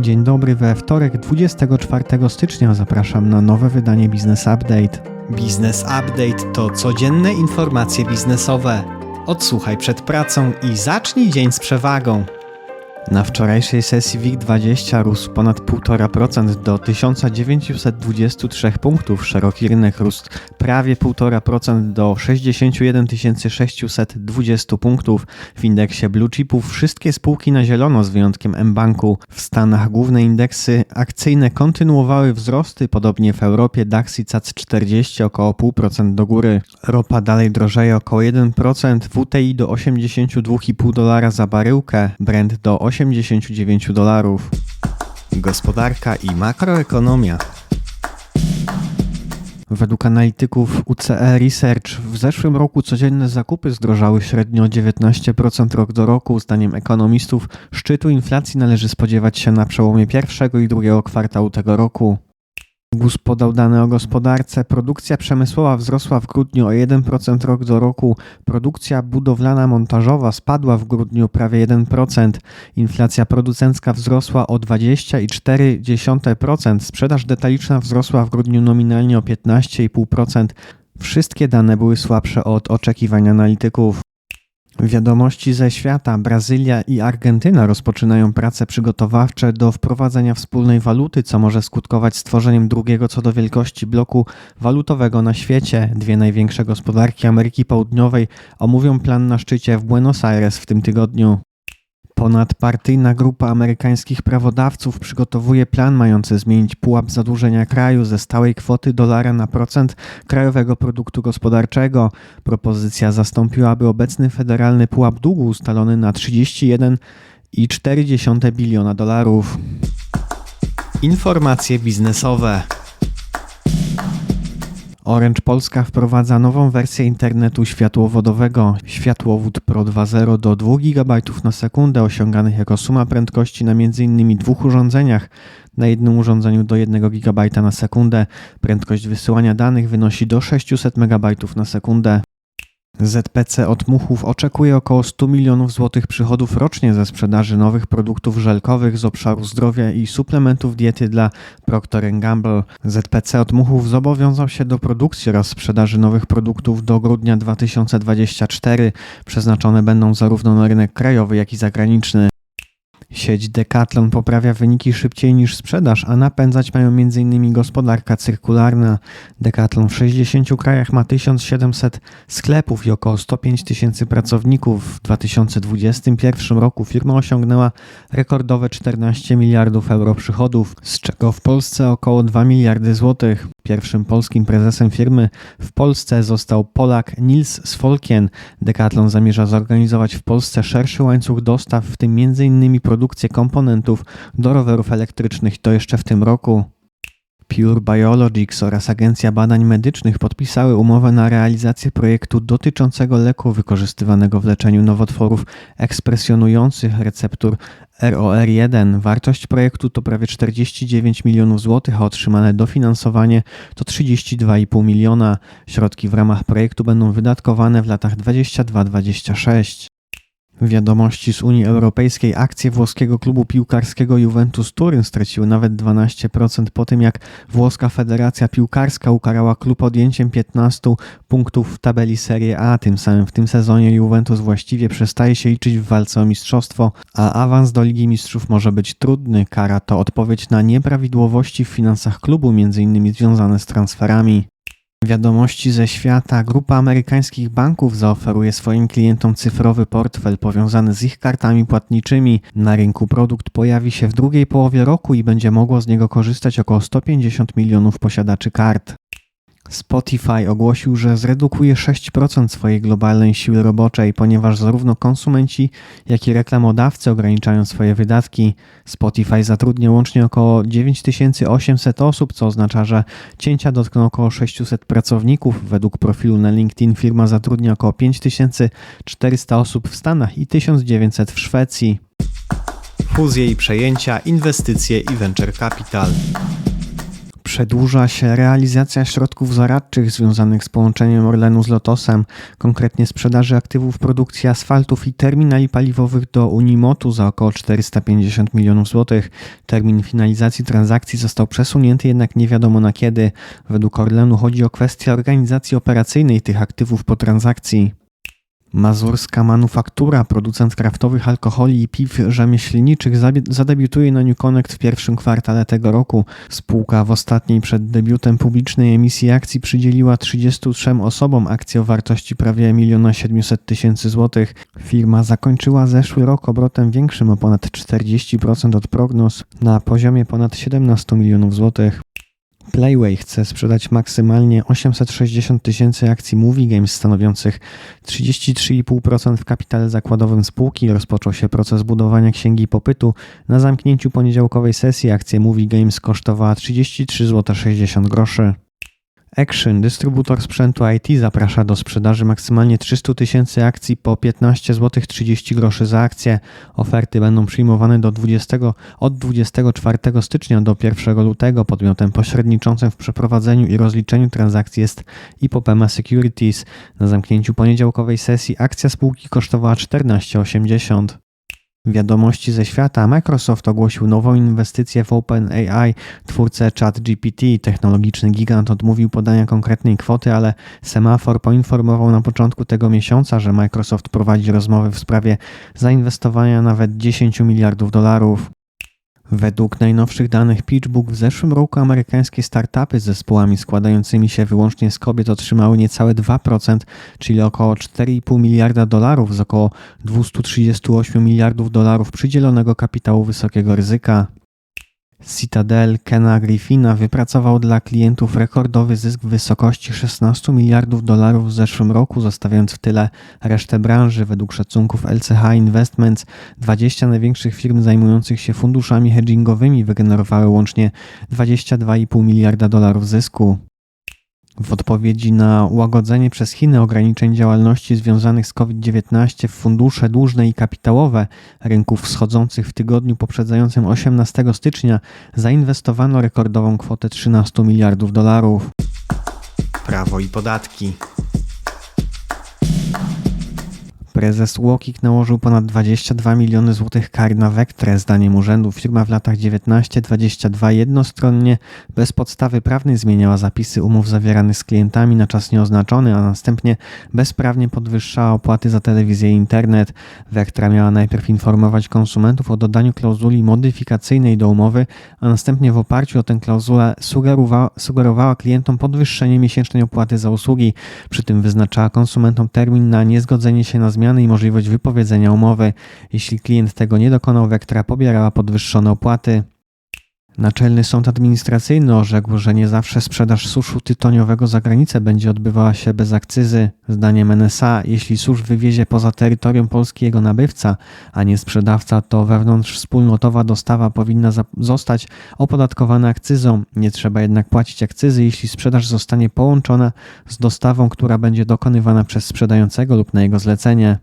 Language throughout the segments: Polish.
Dzień dobry, we wtorek 24 stycznia zapraszam na nowe wydanie Business Update. Business Update to codzienne informacje biznesowe. Odsłuchaj przed pracą i zacznij dzień z przewagą. Na wczorajszej sesji WIG20 rósł ponad 1,5% do 1923 punktów, szeroki rynek rósł prawie 1,5% do 61 620 punktów. W indeksie blue chipów wszystkie spółki na zielono z wyjątkiem mBanku. W Stanach główne indeksy akcyjne kontynuowały wzrosty, podobnie w Europie DAX i CAC 40 około 0,5% do góry. Ropa dalej drożeje około 1%, WTI do 82,5 dolara za baryłkę, Brent do 89 dolarów. Gospodarka i makroekonomia. Według analityków UCE Research w zeszłym roku codzienne zakupy zdrożały średnio o 19% rok do roku. Zdaniem ekonomistów szczytu inflacji należy spodziewać się na przełomie pierwszego i drugiego kwartału tego roku. GUS podał dane o gospodarce. Produkcja przemysłowa wzrosła w grudniu o 1% rok do roku. Produkcja budowlana montażowa spadła w grudniu prawie 1%. Inflacja producencka wzrosła o 20,4%. Sprzedaż detaliczna wzrosła w grudniu nominalnie o 15,5%. Wszystkie dane były słabsze od oczekiwań analityków. Wiadomości ze świata. Brazylia i Argentyna rozpoczynają prace przygotowawcze do wprowadzenia wspólnej waluty, co może skutkować stworzeniem drugiego co do wielkości bloku walutowego na świecie. Dwie największe gospodarki Ameryki Południowej omówią plan na szczycie w Buenos Aires w tym tygodniu. Ponadpartyjna grupa amerykańskich prawodawców przygotowuje plan mający zmienić pułap zadłużenia kraju ze stałej kwoty dolara na procent krajowego produktu gospodarczego. Propozycja zastąpiłaby obecny federalny pułap długu ustalony na 31,4 biliona dolarów. Informacje biznesowe. Orange Polska wprowadza nową wersję internetu światłowodowego. Światłowód Pro 2.0 do 2 GB na sekundę osiąganych jako suma prędkości na m.in. dwóch urządzeniach. Na jednym urządzeniu do 1 GB na sekundę. Prędkość wysyłania danych wynosi do 600 MB na sekundę. ZPC od Muchów oczekuje około 100 milionów złotych przychodów rocznie ze sprzedaży nowych produktów żelkowych z obszaru zdrowia i suplementów diety dla Procter Gamble. ZPC od Muchów zobowiązał się do produkcji oraz sprzedaży nowych produktów do grudnia 2024. Przeznaczone będą zarówno na rynek krajowy, jak i zagraniczny. Sieć Decathlon poprawia wyniki szybciej niż sprzedaż, a napędzać mają m.in. gospodarka cyrkularna. Decathlon w 60 krajach ma 1700 sklepów i około 105 tysięcy pracowników. W 2021 roku firma osiągnęła rekordowe 14 miliardów euro przychodów, z czego w Polsce około 2 miliardy złotych. Pierwszym polskim prezesem firmy w Polsce został Polak Nils Sfolkien. Decathlon zamierza zorganizować w Polsce szerszy łańcuch dostaw, w tym m.in. produkcję komponentów do rowerów elektrycznych. To jeszcze w tym roku. Pure Biologics oraz Agencja Badań Medycznych podpisały umowę na realizację projektu dotyczącego leku wykorzystywanego w leczeniu nowotworów ekspresjonujących receptur ROR1. Wartość projektu to prawie 49 milionów złotych, a otrzymane dofinansowanie to 32,5 miliona. Środki w ramach projektu będą wydatkowane w latach 22-26. Wiadomości z Unii Europejskiej. Akcje włoskiego klubu piłkarskiego Juventus Turyn straciły nawet 12% po tym, jak włoska Federacja Piłkarska ukarała klub odjęciem 15 punktów w tabeli Serie A. Tym samym w tym sezonie Juventus właściwie przestaje się liczyć w walce o mistrzostwo, a awans do Ligi Mistrzów może być trudny. Kara to odpowiedź na nieprawidłowości w finansach klubu, m.in. związane z transferami. Wiadomości ze świata. Grupa amerykańskich banków zaoferuje swoim klientom cyfrowy portfel powiązany z ich kartami płatniczymi. Na rynku produkt pojawi się w drugiej połowie roku i będzie mogło z niego korzystać około 150 milionów posiadaczy kart. Spotify ogłosił, że zredukuje 6% swojej globalnej siły roboczej, ponieważ zarówno konsumenci, jak i reklamodawcy ograniczają swoje wydatki. Spotify zatrudnia łącznie około 9800 osób, co oznacza, że cięcia dotkną około 600 pracowników. Według profilu na LinkedIn firma zatrudnia około 5400 osób w Stanach i 1900 w Szwecji. Fuzje i przejęcia, inwestycje i venture capital. Przedłuża się realizacja środków zaradczych związanych z połączeniem Orlenu z Lotosem, konkretnie sprzedaży aktywów produkcji asfaltów i terminali paliwowych do Unimotu za około 450 milionów złotych. Termin finalizacji transakcji został przesunięty, jednak nie wiadomo na kiedy. Według Orlenu chodzi o kwestię organizacji operacyjnej tych aktywów po transakcji. Mazurska Manufaktura, producent kraftowych alkoholi i piw rzemieślniczych, zadebiutuje na New Connect w pierwszym kwartale tego roku. Spółka w ostatniej przed debiutem publicznej emisji akcji przydzieliła 33 osobom akcje o wartości prawie 1 700 tysięcy złotych. Firma zakończyła zeszły rok obrotem większym o ponad 40% od prognoz na poziomie ponad 17 milionów złotych. Playway chce sprzedać maksymalnie 860 tysięcy akcji Movie Games stanowiących 33,5% w kapitale zakładowym spółki. Rozpoczął się proces budowania księgi popytu. Na zamknięciu poniedziałkowej sesji akcja Movie Games kosztowała 33,60 zł. Action, dystrybutor sprzętu IT, zaprasza do sprzedaży maksymalnie 300 tysięcy akcji po 15 zł 30 groszy za akcję. Oferty będą przyjmowane do 20, od 24 stycznia do 1 lutego. Podmiotem pośredniczącym w przeprowadzeniu i rozliczeniu transakcji jest Ipopema Securities. Na zamknięciu poniedziałkowej sesji akcja spółki kosztowała 14,80. Wiadomości ze świata. Microsoft ogłosił nową inwestycję w OpenAI, twórcę ChatGPT. Technologiczny gigant odmówił podania konkretnej kwoty, ale Semafor poinformował na początku tego miesiąca, że Microsoft prowadzi rozmowy w sprawie zainwestowania nawet 10 miliardów dolarów. Według najnowszych danych PitchBook w zeszłym roku amerykańskie startupy z zespołami składającymi się wyłącznie z kobiet otrzymały niecałe 2%, czyli około 4,5 miliarda dolarów z około 238 miliardów dolarów przydzielonego kapitału wysokiego ryzyka. Citadel Kena Griffina wypracował dla klientów rekordowy zysk w wysokości 16 miliardów dolarów w zeszłym roku, zostawiając w tyle resztę branży. Według szacunków LCH Investments 20 największych firm zajmujących się funduszami hedgingowymi wygenerowały łącznie 22,5 miliarda dolarów zysku. W odpowiedzi na łagodzenie przez Chiny ograniczeń działalności związanych z COVID-19 w fundusze dłużne i kapitałowe rynków wschodzących w tygodniu poprzedzającym 18 stycznia zainwestowano rekordową kwotę 13 miliardów dolarów. Prawo i podatki. Prezes Łokik nałożył ponad 22 miliony złotych kar na Vectre. Zdaniem urzędu firma w latach 19-22 jednostronnie, bez podstawy prawnej zmieniała zapisy umów zawieranych z klientami na czas nieoznaczony, a następnie bezprawnie podwyższała opłaty za telewizję i internet. Vectra miała najpierw informować konsumentów o dodaniu klauzuli modyfikacyjnej do umowy, a następnie w oparciu o tę klauzulę sugerowała klientom podwyższenie miesięcznej opłaty za usługi. Przy tym wyznaczała konsumentom termin na niezgodzenie się na zmianę zmiany i możliwość wypowiedzenia umowy. Jeśli klient tego nie dokonał, Vectra pobierała podwyższone opłaty. Naczelny Sąd Administracyjny orzekł, że nie zawsze sprzedaż suszu tytoniowego za granicę będzie odbywała się bez akcyzy. Zdaniem NSA, jeśli susz wywiezie poza terytorium Polski jego nabywca, a nie sprzedawca, to wewnątrzwspólnotowa dostawa powinna zostać opodatkowana akcyzą. Nie trzeba jednak płacić akcyzy, jeśli sprzedaż zostanie połączona z dostawą, która będzie dokonywana przez sprzedającego lub na jego zlecenie.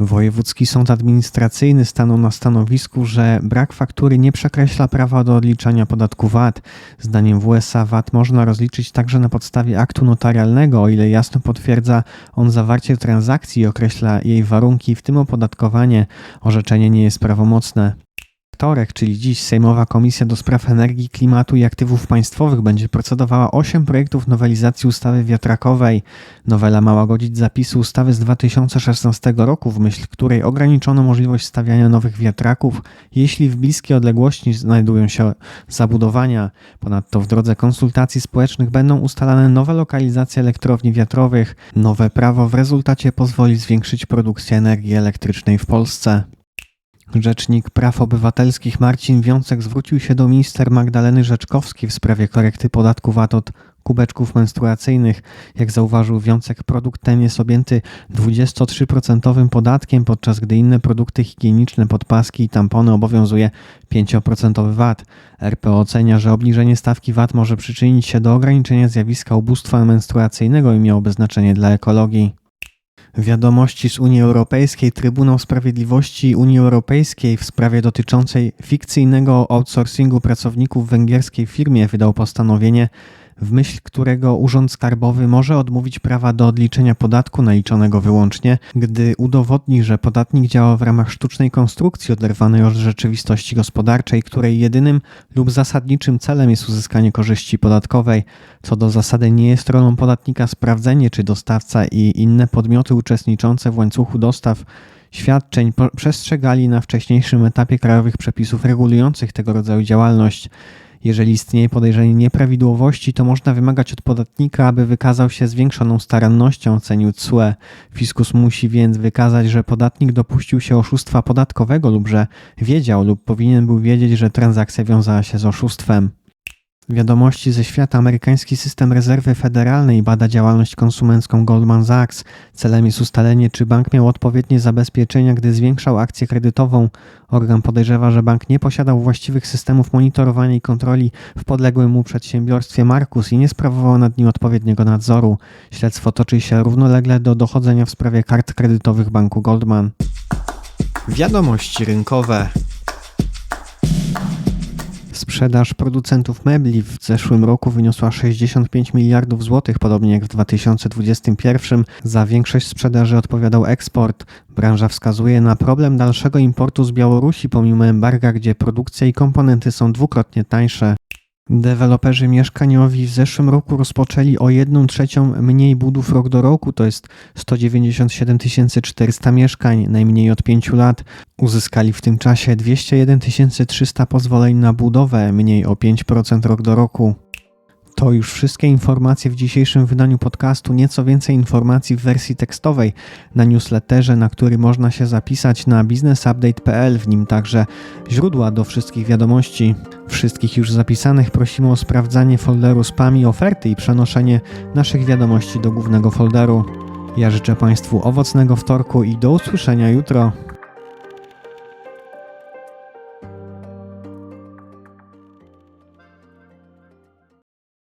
Wojewódzki Sąd Administracyjny stanął na stanowisku, że brak faktury nie przekreśla prawa do odliczania podatku VAT. Zdaniem WSA VAT można rozliczyć także na podstawie aktu notarialnego, o ile jasno potwierdza on zawarcie transakcji i określa jej warunki, w tym opodatkowanie. Orzeczenie nie jest prawomocne wtorek, czyli dziś, Sejmowa Komisja do Spraw Energii, Klimatu i Aktywów Państwowych będzie procedowała 8 projektów nowelizacji ustawy wiatrakowej. Nowela ma łagodzić zapisy ustawy z 2016 roku, w myśl której ograniczono możliwość stawiania nowych wiatraków, jeśli w bliskiej odległości znajdują się zabudowania. Ponadto w drodze konsultacji społecznych będą ustalane nowe lokalizacje elektrowni wiatrowych. Nowe prawo w rezultacie pozwoli zwiększyć produkcję energii elektrycznej w Polsce. Rzecznik Praw Obywatelskich Marcin Wiącek zwrócił się do minister Magdaleny Rzeczkowskiej w sprawie korekty podatku VAT od kubeczków menstruacyjnych. Jak zauważył Wiącek, produkt ten jest objęty 23% podatkiem, podczas gdy inne produkty higieniczne, podpaski i tampony obowiązuje 5% VAT. RPO ocenia, że obniżenie stawki VAT może przyczynić się do ograniczenia zjawiska ubóstwa menstruacyjnego i miałoby znaczenie dla ekologii. Wiadomości z Unii Europejskiej. Trybunał Sprawiedliwości Unii Europejskiej w sprawie dotyczącej fikcyjnego outsourcingu pracowników węgierskiej firmie wydał postanowienie, w myśl którego Urząd Skarbowy może odmówić prawa do odliczenia podatku naliczonego wyłącznie, gdy udowodni, że podatnik działa w ramach sztucznej konstrukcji oderwanej od rzeczywistości gospodarczej, której jedynym lub zasadniczym celem jest uzyskanie korzyści podatkowej. Co do zasady nie jest rolą podatnika sprawdzenie, czy dostawca i inne podmioty uczestniczące w łańcuchu dostaw świadczeń przestrzegali na wcześniejszym etapie krajowych przepisów regulujących tego rodzaju działalność. Jeżeli istnieje podejrzenie nieprawidłowości, to można wymagać od podatnika, aby wykazał się zwiększoną starannością, ocenił CUE. Fiskus musi więc wykazać, że podatnik dopuścił się oszustwa podatkowego lub że wiedział lub powinien był wiedzieć, że transakcja wiązała się z oszustwem. Wiadomości ze świata. Amerykański system rezerwy federalnej bada działalność konsumencką Goldman Sachs. Celem jest ustalenie, czy bank miał odpowiednie zabezpieczenia, gdy zwiększał akcję kredytową. Organ podejrzewa, że bank nie posiadał właściwych systemów monitorowania i kontroli w podległym mu przedsiębiorstwie Markus i nie sprawował nad nim odpowiedniego nadzoru. Śledztwo toczy się równolegle do dochodzenia w sprawie kart kredytowych banku Goldman. Wiadomości rynkowe. Sprzedaż producentów mebli w zeszłym roku wyniosła 65 miliardów złotych, podobnie jak w 2021. Za większość sprzedaży odpowiadał eksport. Branża wskazuje na problem dalszego importu z Białorusi pomimo embarga, gdzie produkcja i komponenty są dwukrotnie tańsze. Deweloperzy mieszkaniowi w zeszłym roku rozpoczęli o 1 trzecią mniej budów rok do roku, to jest 197 400 mieszkań, najmniej od 5 lat. Uzyskali w tym czasie 201 300 pozwoleń na budowę, mniej o 5% rok do roku. To już wszystkie informacje w dzisiejszym wydaniu podcastu. Nieco więcej informacji w wersji tekstowej na newsletterze, na który można się zapisać na businessupdate.pl. W nim także źródła do wszystkich wiadomości. Wszystkich już zapisanych prosimy o sprawdzanie folderu spam i oferty i przenoszenie naszych wiadomości do głównego folderu. Ja życzę Państwu owocnego wtorku i do usłyszenia jutro.